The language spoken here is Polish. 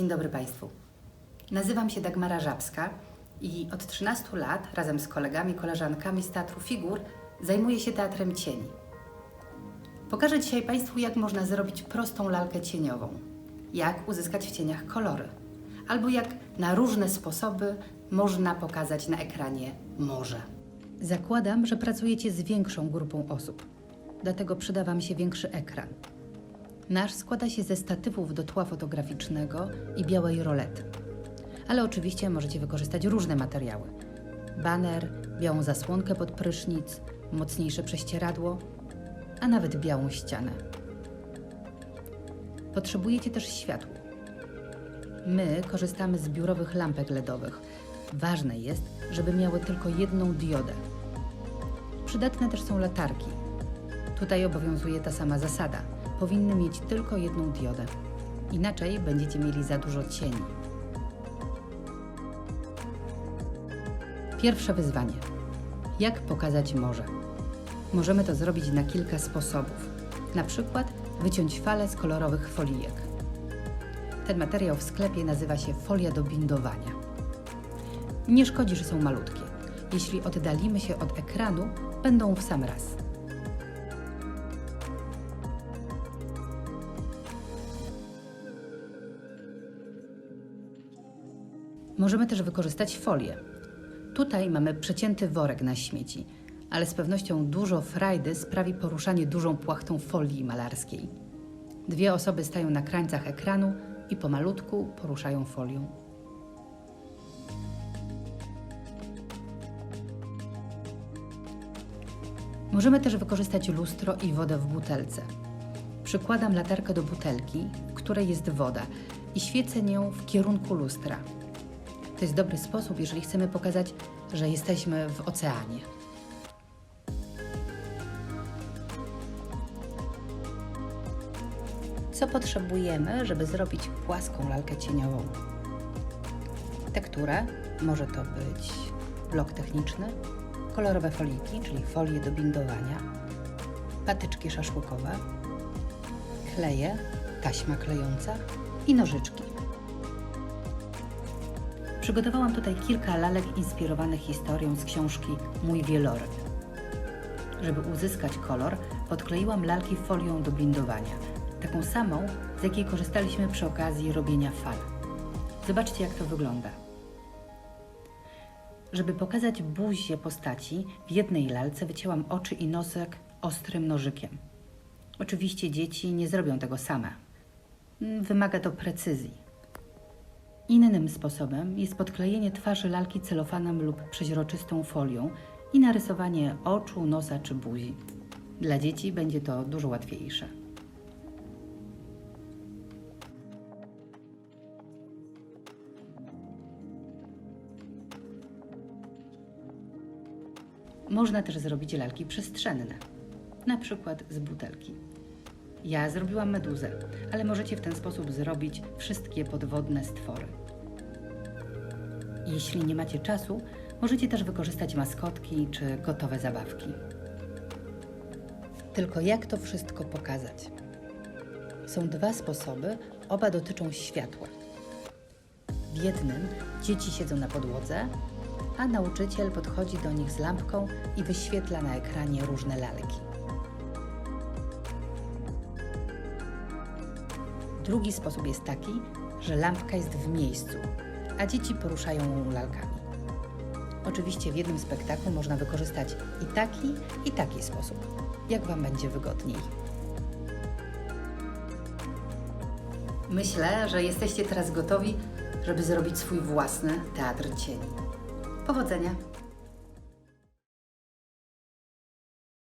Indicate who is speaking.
Speaker 1: Dzień dobry Państwu. Nazywam się Dagmara Żabska i od 13 lat razem z kolegami, koleżankami z Teatru Figur zajmuję się teatrem cieni. Pokażę dzisiaj Państwu, jak można zrobić prostą lalkę cieniową, jak uzyskać w cieniach kolory, albo jak na różne sposoby można pokazać na ekranie morze. Zakładam, że pracujecie z większą grupą osób, dlatego przyda Wam się większy ekran. Nasz składa się ze statywów do tła fotograficznego i białej rolety. Ale oczywiście możecie wykorzystać różne materiały. Baner, białą zasłonkę pod prysznic, mocniejsze prześcieradło, a nawet białą ścianę. Potrzebujecie też światło. My korzystamy z biurowych lampek LEDowych. Ważne jest, żeby miały tylko jedną diodę. Przydatne też są latarki. Tutaj obowiązuje ta sama zasada. Powinny mieć tylko jedną diodę. Inaczej będziecie mieli za dużo cieni. Pierwsze wyzwanie. Jak pokazać morze? Możemy to zrobić na kilka sposobów. Na przykład wyciąć fale z kolorowych folijek. Ten materiał w sklepie nazywa się folia do bindowania. Nie szkodzi, że są malutkie. Jeśli oddalimy się od ekranu, będą w sam raz. Możemy też wykorzystać folię. Tutaj mamy przecięty worek na śmieci, ale z pewnością dużo frajdy sprawi poruszanie dużą płachtą folii malarskiej. Dwie osoby stają na krańcach ekranu i pomalutku poruszają folią. Możemy też wykorzystać lustro i wodę w butelce. Przykładam latarkę do butelki, w której jest woda i świecę nią w kierunku lustra. To jest dobry sposób, jeżeli chcemy pokazać, że jesteśmy w oceanie. Co potrzebujemy, żeby zrobić płaską lalkę cieniową? Tekturę, może to być blok techniczny, kolorowe foliki, czyli folie do bindowania, patyczki szaszłykowe, kleje, taśma klejąca i nożyczki. Przygotowałam tutaj kilka lalek inspirowanych historią z książki Mój wieloryb. Żeby uzyskać kolor, podkleiłam lalki folią do bindowania, taką samą, z jakiej korzystaliśmy przy okazji robienia fal. Zobaczcie, jak to wygląda. Żeby pokazać buzię postaci, w jednej lalce wycięłam oczy i nosek ostrym nożykiem. Oczywiście dzieci nie zrobią tego same. Mm, Wymaga to precyzji. Innym sposobem jest podklejenie twarzy lalki celofanem lub przeźroczystą folią i narysowanie oczu, nosa czy buzi. Dla dzieci będzie to dużo łatwiejsze. Można też zrobić lalki przestrzenne, na przykład z butelki. Ja zrobiłam meduzę, ale możecie w ten sposób zrobić wszystkie podwodne stwory. Jeśli nie macie czasu, możecie też wykorzystać maskotki czy gotowe zabawki. Tylko jak to wszystko pokazać? Są dwa sposoby, oba dotyczą światła. W jednym dzieci siedzą na podłodze, a nauczyciel podchodzi do nich z lampką i wyświetla na ekranie różne lalki. Drugi sposób jest taki, że lampka jest w miejscu, a dzieci poruszają ją lalkami. Oczywiście w jednym spektaklu można wykorzystać i taki, i taki sposób, jak Wam będzie wygodniej. Myślę, że jesteście teraz gotowi, żeby zrobić swój własny teatr cieni. Powodzenia!